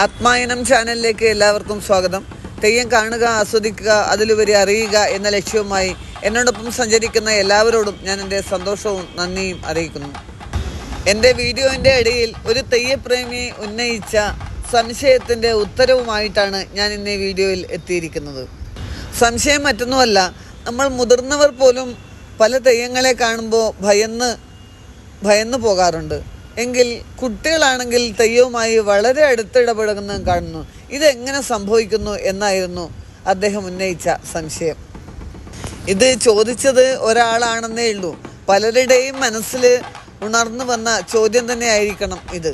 ആത്മായനം ചാനലിലേക്ക് എല്ലാവർക്കും സ്വാഗതം. തെയ്യം കാണുക ആസ്വദിക്കുക അതിലുപരി അറിയുക എന്ന ലക്ഷ്യവുമായി എന്നോടൊപ്പം സഞ്ചരിക്കുന്ന എല്ലാവരോടും ഞാൻ എന്റെ സന്തോഷവും നന്ദിയും അറിയിക്കുന്നു. എന്റെ വീഡിയോന്റെ ഇടയിൽ ഒരു തെയ്യപ്രേമിയെ ഉന്നയിച്ച സംശയത്തിന്റെ ഉത്തരവുമായിട്ടാണ് ഞാൻ ഇന്ന് ഈ വീഡിയോയിൽ എത്തിയിരിക്കുന്നത്. സംശയം മറ്റൊന്നുമല്ല നമ്മൾ മുതിർന്നവർ പോലും പല തെയ്യങ്ങളെ കാണുമ്പോൾ ഭയന്ന് ഭയന്ന് പോകാറുണ്ട്. എങ്കിൽ കുട്ടികളാണെങ്കിൽ തെയ്യവുമായി വളരെ അടുത്തിടപഴകുന്ന കാണുന്നു. ഇതെങ്ങനെ സംഭവിക്കുന്നു എന്നായിരുന്നു അദ്ദേഹം ഉന്നയിച്ച സംശയം. ഇത് ചോദിച്ചത് ഒരാളാണെന്നേ ഉള്ളൂ. പലരുടെയും മനസ്സിൽ ഉണർന്നു വന്ന ചോദ്യം തന്നെ ആയിരിക്കണം ഇത്.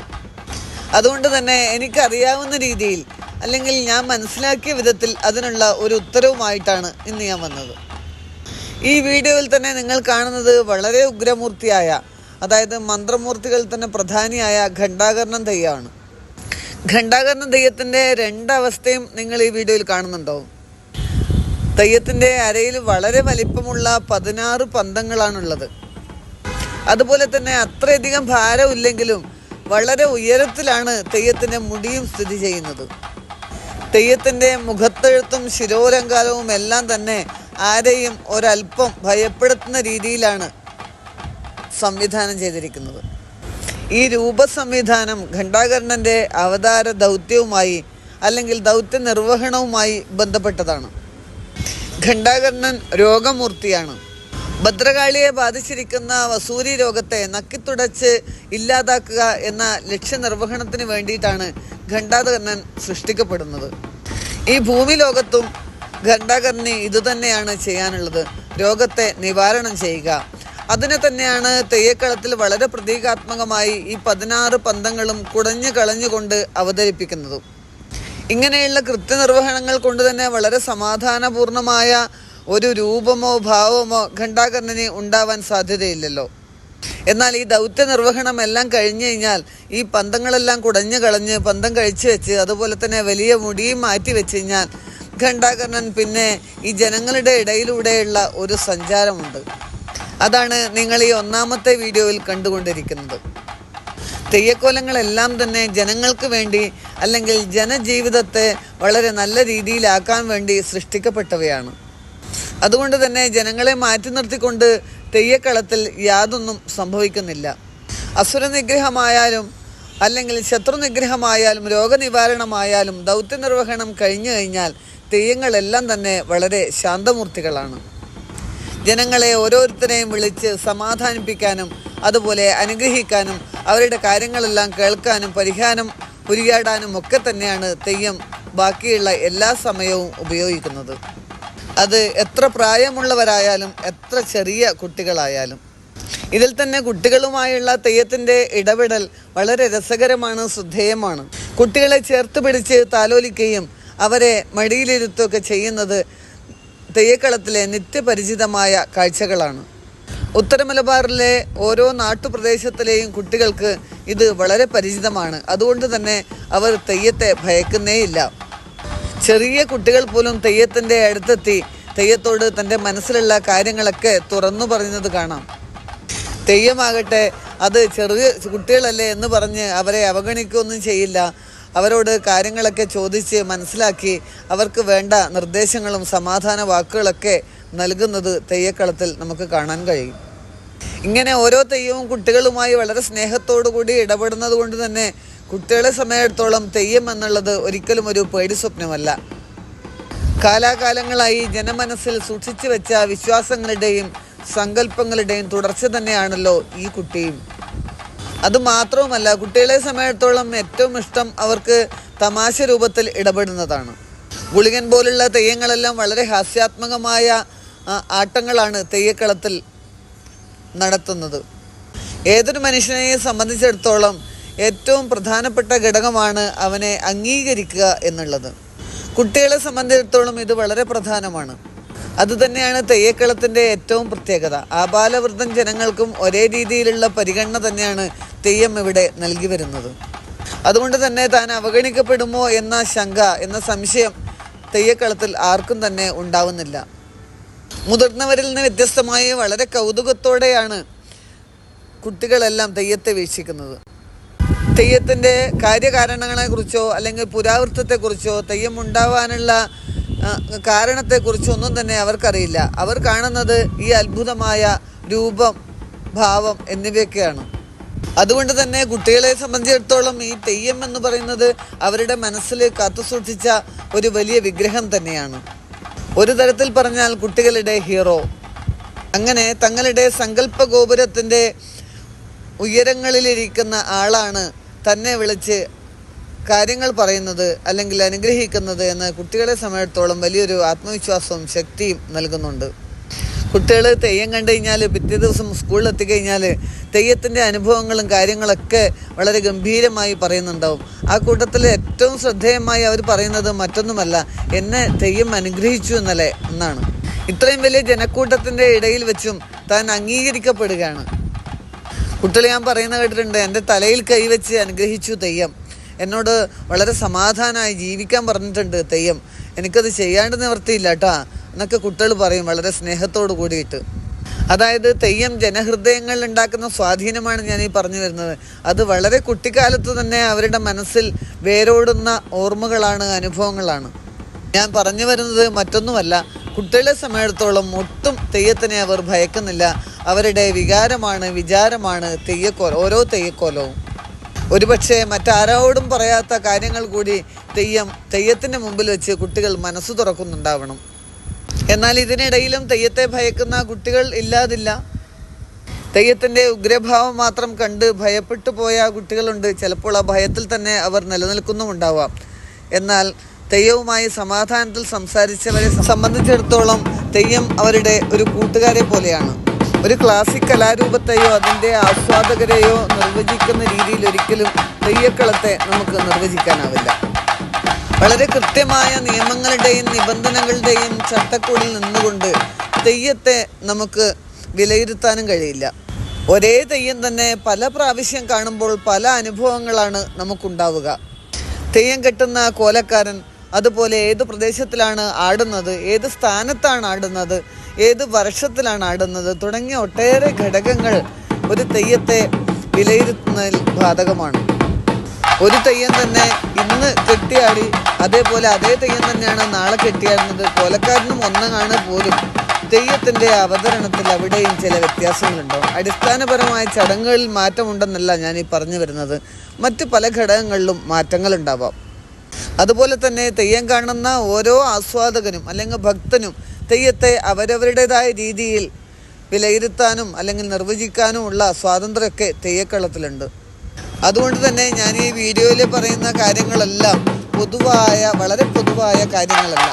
അതുകൊണ്ട് തന്നെ എനിക്കറിയാവുന്ന രീതിയിൽ അല്ലെങ്കിൽ ഞാൻ മനസ്സിലാക്കിയ വിധത്തിൽ അതിനുള്ള ഒരു ഉത്തരവുമായിട്ടാണ് ഇന്ന് ഞാൻ വന്നത്. ഈ വീഡിയോയിൽ തന്നെ നിങ്ങൾ കാണുന്നത് വളരെ ഉഗ്രമൂർത്തിയായ അതായത് മന്ത്രമൂർത്തികളിൽ തന്നെ പ്രധാനിയായ ഘണ്ടാകരണം തെയ്യമാണ് ഘണ്ടാകരണം തെയ്യത്തിന്റെ രണ്ടവസ്ഥയും നിങ്ങൾ ഈ വീഡിയോയിൽ കാണുന്നുണ്ടാവും തെയ്യത്തിന്റെ അരയിൽ വളരെ വലിപ്പമുള്ള പതിനാറ് പന്തങ്ങളാണുള്ളത്. അതുപോലെ തന്നെ അത്രയധികം ഭാരമില്ലെങ്കിലും വളരെ ഉയരത്തിലാണ് തെയ്യത്തിന്റെ മുടിയും സ്ഥിതി ചെയ്യുന്നത്. തെയ്യത്തിന്റെ മുഖത്തെഴുത്തും ശിരോലങ്കാരവും എല്ലാം തന്നെ ആരെയും ഒരല്പം ഭയപ്പെടുത്തുന്ന രീതിയിലാണ് സംവിധാനം ചെയ്തിരിക്കുന്നത്. ഈ രൂപ സംവിധാനം ഘണ്ടാകർണന്റെ അവതാര ദൗത്യവുമായി അല്ലെങ്കിൽ ദൗത്യ നിർവഹണവുമായി ബന്ധപ്പെട്ടതാണ്. ഘണ്ടാകർണൻ രോഗമൂർത്തിയാണ്. ഭദ്രകാളിയെ ബാധിച്ചിരിക്കുന്ന വസൂരി രോഗത്തെ നക്കിത്തുടച്ച് ഇല്ലാതാക്കുക എന്ന ലക്ഷ്യനിർവഹണത്തിന് വേണ്ടിയിട്ടാണ് ഘണ്ടാകർണൻ സൃഷ്ടിക്കപ്പെടുന്നത്. ഈ ഭൂമി ലോകത്തും ഘണ്ടാകർണി ഇതുതന്നെയാണ് ചെയ്യാനുള്ളത്. രോഗത്തെ നിവാരണം ചെയ്യുക. അതിനെ തന്നെയാണ് തെയ്യക്കളത്തിൽ വളരെ പ്രതീകാത്മകമായി ഈ പതിനാറ് പന്തങ്ങളും കുടഞ്ഞു കളഞ്ഞുകൊണ്ട് അവതരിപ്പിക്കുന്നത്. ഇങ്ങനെയുള്ള കൃത്യനിർവഹണങ്ങൾ കൊണ്ട് തന്നെ വളരെ സമാധാനപൂർണമായ ഒരു രൂപമോ ഭാവമോ ഘണ്ടാകർണന് ഉണ്ടാവാൻ സാധ്യതയില്ലല്ലോ. എന്നാൽ ഈ ദൗത്യ നിർവഹണം എല്ലാം കഴിഞ്ഞു കഴിഞ്ഞാൽ ഈ പന്തങ്ങളെല്ലാം കുടഞ്ഞു കളഞ്ഞ് പന്തം കഴിച്ചു വെച്ച് അതുപോലെ തന്നെ വലിയ മുടിയും മാറ്റി വെച്ച് കഴിഞ്ഞാൽ ഘണ്ടാകർണൻ പിന്നെ ഈ ജനങ്ങളുടെ ഇടയിലൂടെയുള്ള ഒരു സഞ്ചാരമുണ്ട്. അതാണ് നിങ്ങൾ ഈ ഒന്നാമത്തെ വീഡിയോയിൽ കണ്ടുകൊണ്ടിരിക്കുന്നത്. തെയ്യക്കോലങ്ങളെല്ലാം തന്നെ ജനങ്ങൾക്ക് വേണ്ടി അല്ലെങ്കിൽ ജനജീവിതത്തെ വളരെ നല്ല രീതിയിലാക്കാൻ വേണ്ടി സൃഷ്ടിക്കപ്പെട്ടവയാണ്. അതുകൊണ്ട് തന്നെ ജനങ്ങളെ മാറ്റി നിർത്തിക്കൊണ്ട് തെയ്യക്കളത്തിൽ യാതൊന്നും സംഭവിക്കുന്നില്ല. അസുരനിഗ്രഹമായാലും അല്ലെങ്കിൽ ശത്രുനിഗ്രഹമായാലും രോഗനിവാരണമായാലും ദൗത്യനിർവഹണം കഴിഞ്ഞു കഴിഞ്ഞാൽ തെയ്യങ്ങളെല്ലാം തന്നെ വളരെ ശാന്തമൂർത്തികളാണ്. ജനങ്ങളെ ഓരോരുത്തരെയും വിളിച്ച് സമാധാനിപ്പിക്കാനും അതുപോലെ അനുഗ്രഹിക്കാനും അവരുടെ കാര്യങ്ങളെല്ലാം കേൾക്കാനും പരിഹാരം പുരിയാടാനും ഒക്കെ തന്നെയാണ് തെയ്യം ബാക്കിയുള്ള എല്ലാ സമയവും ഉപയോഗിക്കുന്നത്. അത് എത്ര പ്രായമുള്ളവരായാലും എത്ര ചെറിയ കുട്ടികളായാലും. ഇതിൽ തന്നെ കുട്ടികളുമായുള്ള തെയ്യത്തിന്റെ ഇടപെടൽ വളരെ രസകരമാണ് ശ്രദ്ധേയമാണ്. കുട്ടികളെ ചേർത്ത് പിടിച്ച് താലോലിക്കുകയും അവരെ മടിയിലിരുത്തുകയൊക്കെ ചെയ്യുന്നത് തെയ്യക്കളത്തിലെ നിത്യപരിചിതമായ കാഴ്ചകളാണ്. ഉത്തര മലബാറിലെ ഓരോ നാട്ടുപ്രദേശത്തിലെയും കുട്ടികൾക്ക് ഇത് വളരെ പരിചിതമാണ്. അതുകൊണ്ട് തന്നെ അവർ തെയ്യത്തെ ഭയക്കുന്നേയില്ല. ചെറിയ കുട്ടികൾ പോലും തെയ്യത്തിന്റെ അടുത്തെത്തി തെയ്യത്തോട് തന്റെ മനസ്സിലുള്ള കാര്യങ്ങളൊക്കെ തുറന്നു പറയുന്നത് കാണാം. തെയ്യമാകട്ടെ അത് ചെറിയ കുട്ടികളല്ലേ എന്ന് പറഞ്ഞ് അവരെ അവഗണിക്കുകയൊന്നും ചെയ്യില്ല. അവരോട് കാര്യങ്ങളൊക്കെ ചോദിച്ച് മനസ്സിലാക്കി അവർക്ക് വേണ്ട നിർദ്ദേശങ്ങളും സമാധാന വാക്കുകളൊക്കെ നൽകുന്നത് തെയ്യക്കളത്തിൽ നമുക്ക് കാണാൻ കഴിയും. ഇങ്ങനെ ഓരോ തെയ്യവും കുട്ടികളുമായി വളരെ സ്നേഹത്തോടു കൂടി ഇടപെടുന്നത് കൊണ്ട് തന്നെ കുട്ടികളെ സമയത്തോളം തെയ്യം എന്നുള്ളത് ഒരിക്കലും ഒരു പേടി സ്വപ്നമല്ല. കാലാകാലങ്ങളായി ജനമനസ്സിൽ സൂക്ഷിച്ചു വെച്ച വിശ്വാസങ്ങളുടെയും സങ്കല്പങ്ങളുടെയും തുടർച്ച തന്നെയാണല്ലോ ഈ കുട്ടിയും. അതുമാത്രവുമല്ല കുട്ടികളെ സമയത്തോളം ഏറ്റവും ഇഷ്ടം അവർക്ക് തമാശ രൂപത്തിൽ ഇടപെടുന്നതാണ്. ഗുളികൻ പോലുള്ള തെയ്യങ്ങളെല്ലാം വളരെ ഹാസ്യാത്മകമായ ആട്ടങ്ങളാണ് തെയ്യക്കളത്തിൽ നടത്തുന്നത്. ഏതൊരു മനുഷ്യനെയും സംബന്ധിച്ചിടത്തോളം ഏറ്റവും പ്രധാനപ്പെട്ട ഘടകമാണ് അവനെ അംഗീകരിക്കുക എന്നുള്ളത്. കുട്ടികളെ സംബന്ധിച്ചിടത്തോളം ഇത് വളരെ പ്രധാനമാണ്. അതുതന്നെയാണ് തെയ്യക്കളത്തിന്റെ ഏറ്റവും പ്രത്യേകത. ആബാലവൃദ്ധം ജനങ്ങൾക്കും ഒരേ രീതിയിലുള്ള പരിഗണന തന്നെയാണ് തെയ്യം ഇവിടെ നൽകി വരുന്നത്. അതുകൊണ്ട് തന്നെ താൻ അവഗണിക്കപ്പെടുമോ എന്ന ശങ്ക എന്ന സംശയം തെയ്യക്കളത്തിൽ ആർക്കും തന്നെ ഉണ്ടാവുന്നില്ല. മുതിർന്നവരിൽ നിന്ന് വ്യത്യസ്തമായി വളരെ കൗതുകത്തോടെയാണ് കുട്ടികളെല്ലാം തെയ്യത്തെ വീക്ഷിക്കുന്നത്. തെയ്യത്തിന്റെ കാര്യകാരണങ്ങളെക്കുറിച്ചോ അല്ലെങ്കിൽ പുരാവൃത്തത്തെക്കുറിച്ചോ തെയ്യം ഉണ്ടാവാനുള്ള ആ, കാരണത്തെക്കുറിച്ചോ ഒന്നും തന്നെ അവർക്കറിയില്ല. അവർ കാണുന്നത് ഈ അത്ഭുതമായ രൂപം ഭാവം എന്നിവയൊക്കെയാണ്. അതുകൊണ്ട് തന്നെ കുട്ടികളെ സംബന്ധിച്ചിടത്തോളം ഈ തെയ്യം എന്ന് പറയുന്നത് അവരുടെ മനസ്സിൽ കാത്തുസൂക്ഷിച്ച ഒരു വലിയ വിഗ്രഹം തന്നെയാണ്. ഒരു തരത്തിൽ പറഞ്ഞാൽ കുട്ടികളുടെ ഹീറോ. അങ്ങനെ തങ്ങളുടെ സങ്കല്പ ഗോപുരത്തിന്റെ ഉയരങ്ങളിലിരിക്കുന്ന ആളാണ് തന്നെ വിളിച്ച് കാര്യങ്ങൾ പറയുന്നത് അല്ലെങ്കിൽ അനുഗ്രഹിക്കുന്നത് എന്ന് കുട്ടികളെ സമയത്തോളം വലിയൊരു ആത്മവിശ്വാസവും ശക്തിയും നൽകുന്നുണ്ട്. കുട്ടികൾ തെയ്യം കണ്ടു കഴിഞ്ഞാൽ പിറ്റേ ദിവസം സ്കൂളിൽ എത്തിക്കഴിഞ്ഞാൽ തെയ്യത്തിന്റെ അനുഭവങ്ങളും കാര്യങ്ങളൊക്കെ വളരെ ഗംഭീരമായി പറയുന്നുണ്ടാവും. ആ കൂട്ടത്തിൽ ഏറ്റവും ശ്രദ്ധേയമായി അവർ പറയുന്നത് മറ്റൊന്നുമല്ല എന്നെ തെയ്യം അനുഗ്രഹിച്ചു എന്നല്ലേ എന്നാണ്. ഇത്രയും വലിയ ജനക്കൂട്ടത്തിന്റെ ഇടയിൽ വെച്ചും താൻ അംഗീകരിക്കപ്പെടുകയാണ്. കുട്ടികൾ ഞാൻ പറയുന്ന കേട്ടിട്ടുണ്ട് എന്റെ തലയിൽ കൈവച്ച് അനുഗ്രഹിച്ചു തെയ്യം. എന്നോട് വളരെ സമാധാനമായി ജീവിക്കാൻ പറഞ്ഞിട്ടുണ്ട് തെയ്യം. എനിക്കത് ചെയ്യാണ്ട് നിവർത്തിയില്ല കേട്ടാ എന്നൊക്കെ കുട്ടികൾ പറയും വളരെ സ്നേഹത്തോട് കൂടിയിട്ട്. അതായത് തെയ്യം ജനഹൃദയങ്ങളിൽ ഉണ്ടാക്കുന്ന സ്വാധീനമാണ് ഞാൻ ഈ പറഞ്ഞു വരുന്നത്. അത് വളരെ കുട്ടിക്കാലത്ത് തന്നെ അവരുടെ മനസ്സിൽ വേരോടുന്ന ഓർമ്മകളാണ് അനുഭവങ്ങളാണ്. ഞാൻ പറഞ്ഞു വരുന്നത് മറ്റൊന്നുമല്ല കുട്ടികളെ സമയത്തോളം ഒട്ടും തെയ്യത്തിനെ അവർ ഭയക്കുന്നില്ല. അവരുടെ വികാരമാണ് വിചാരമാണ് തെയ്യക്കോല ഓരോ തെയ്യക്കോലവും. ഒരുപക്ഷെ മറ്റാരോടും പറയാത്ത കാര്യങ്ങൾ കൂടി തെയ്യം തെയ്യത്തിന്റെ മുമ്പിൽ വെച്ച് കുട്ടികൾ മനസ്സ് തുറക്കുന്നുണ്ടാവണം. എന്നാൽ ഇതിനിടയിലും തെയ്യത്തെ ഭയക്കുന്ന കുട്ടികൾ ഇല്ലാതില്ല. തെയ്യത്തിന്റെ ഉഗ്രഭാവം മാത്രം കണ്ട് ഭയപ്പെട്ടു പോയ കുട്ടികളുണ്ട്. ചിലപ്പോൾ ആ ഭയത്തിൽ തന്നെ അവർ നിലനിൽക്കുന്നുമുണ്ടാവാം. എന്നാൽ തെയ്യവുമായി സമാധാനത്തിൽ സംസാരിച്ചവരെ സംബന്ധിച്ചിടത്തോളം തെയ്യം അവരുടെ ഒരു കൂട്ടുകാരെ പോലെയാണ്. ഒരു ക്ലാസിക് കലാരൂപത്തെയോ അതിന്റെ ആസ്വാദകരെയോ നിർവചിക്കുന്ന രീതിയിൽ ഒരിക്കലും തെയ്യക്കളത്തെ നമുക്ക് നിർവചിക്കാനാവില്ല. വളരെ കൃത്യമായ നിയമങ്ങളുടെയും നിബന്ധനകളുടെയും ചട്ടക്കൂടിൽ നിന്നുകൊണ്ട് തെയ്യത്തെ നമുക്ക് വിലയിരുത്താനും കഴിയില്ല. ഒരേ തെയ്യം തന്നെ പല പ്രാവശ്യം കാണുമ്പോൾ പല അനുഭവങ്ങളാണ് നമുക്കുണ്ടാവുക. തെയ്യം കെട്ടുന്ന കോലക്കാരൻ അതുപോലെ ഏത് പ്രദേശത്തിലാണ് ആടുന്നത് ഏത് സ്ഥാനത്താണ് ആടുന്നത് ഏത് വർഷത്തിലാണ് ആടുന്നത്? തുടങ്ങിയ ഒട്ടേറെ ഘടകങ്ങൾ ഒരു തെയ്യത്തെ വിലയിരുത്തുന്നതിൽ ബാധകമാണ്. ഒരു തെയ്യം തന്നെ ഇന്ന് കെട്ടിയാടി അതേപോലെ അതേ തെയ്യം തന്നെയാണ് നാളെ കെട്ടിയാടുന്നത്. കൊലക്കാരനും ഒന്നാണ് പോലും. തെയ്യത്തിന്റെ അവതരണത്തിൽ അവിടെയും ചില വ്യത്യാസങ്ങളുണ്ടോ. അടിസ്ഥാനപരമായ ചടങ്ങുകളിൽ മാറ്റമുണ്ടെന്നല്ല ഞാൻ ഈ പറഞ്ഞു വരുന്നത്. മറ്റ് പല ഘടകങ്ങളിലും മാറ്റങ്ങൾ ഉണ്ടാവാം അതുപോലെ തന്നെ തെയ്യം കാണുന്ന ഓരോ ആസ്വാദകനും അല്ലെങ്കിൽ ഭക്തനും തെയ്യത്തെ അവരവരുടേതായ രീതിയിൽ വിലയിരുത്താനും അല്ലെങ്കിൽ നിർവചിക്കാനും ഉള്ള സ്വാതന്ത്ര്യമൊക്കെ തെയ്യക്കളത്തിലുണ്ട്. അതുകൊണ്ട് തന്നെ ഞാൻ ഈ വീഡിയോയിൽ പറയുന്ന കാര്യങ്ങളെല്ലാം പൊതുവായ വളരെ പൊതുവായ കാര്യങ്ങളല്ല.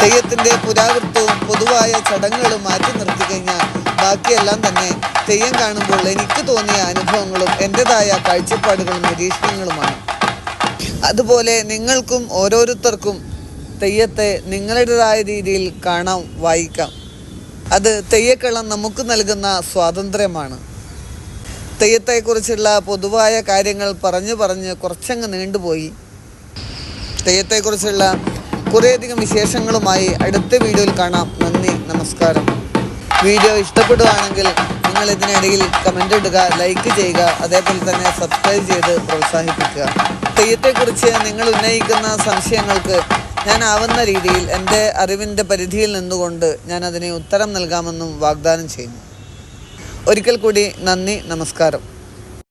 തെയ്യത്തിന്റെ പുരാവൃത്തവും പൊതുവായ ചടങ്ങുകളും മാറ്റി നിർത്തി കഴിഞ്ഞാൽ ബാക്കിയെല്ലാം തന്നെ തെയ്യം കാണുമ്പോൾ എനിക്ക് തോന്നിയ അനുഭവങ്ങളും എന്റെതായ കാഴ്ചപ്പാടുകളും നിരീക്ഷണങ്ങളുമാണ്. അതുപോലെ നിങ്ങൾക്കും ഓരോരുത്തർക്കും തെയ്യത്തെ നിങ്ങളുടേതായ രീതിയിൽ കാണാം വായിക്കാം. അത് തെയ്യക്കളം നമുക്ക് നൽകുന്ന സ്വാതന്ത്ര്യമാണ്. തെയ്യത്തെക്കുറിച്ചുള്ള പൊതുവായ കാര്യങ്ങൾ പറഞ്ഞു പറഞ്ഞ് കുറച്ചങ്ങ് നീണ്ടുപോയി. തെയ്യത്തെക്കുറിച്ചുള്ള കുറേയധികം വിശേഷങ്ങളുമായി അടുത്ത വീഡിയോയിൽ കാണാം. നന്ദി നമസ്കാരം. വീഡിയോ ഇഷ്ടപ്പെടുകയാണെങ്കിൽ നിങ്ങൾ ഇതിനിടയിൽ കമന്റ് ഇടുക ലൈക്ക് ചെയ്യുക അതേപോലെ തന്നെ സബ്സ്ക്രൈബ് ചെയ്ത് പ്രോത്സാഹിപ്പിക്കുക. തെയ്യത്തെക്കുറിച്ച് നിങ്ങൾ ഉന്നയിക്കുന്ന സംശയങ്ങൾക്ക് ഞാൻ ആവുന്ന രീതിയിൽ എന്റെ അറിവിന്റെ പരിധിയിൽ നിന്നുകൊണ്ട് ഞാൻ അതിന് ഉത്തരം നൽകാമെന്നും വാഗ്ദാനം ചെയ്യുന്നു. ഒരിക്കൽ കൂടി നന്ദി നമസ്കാരം.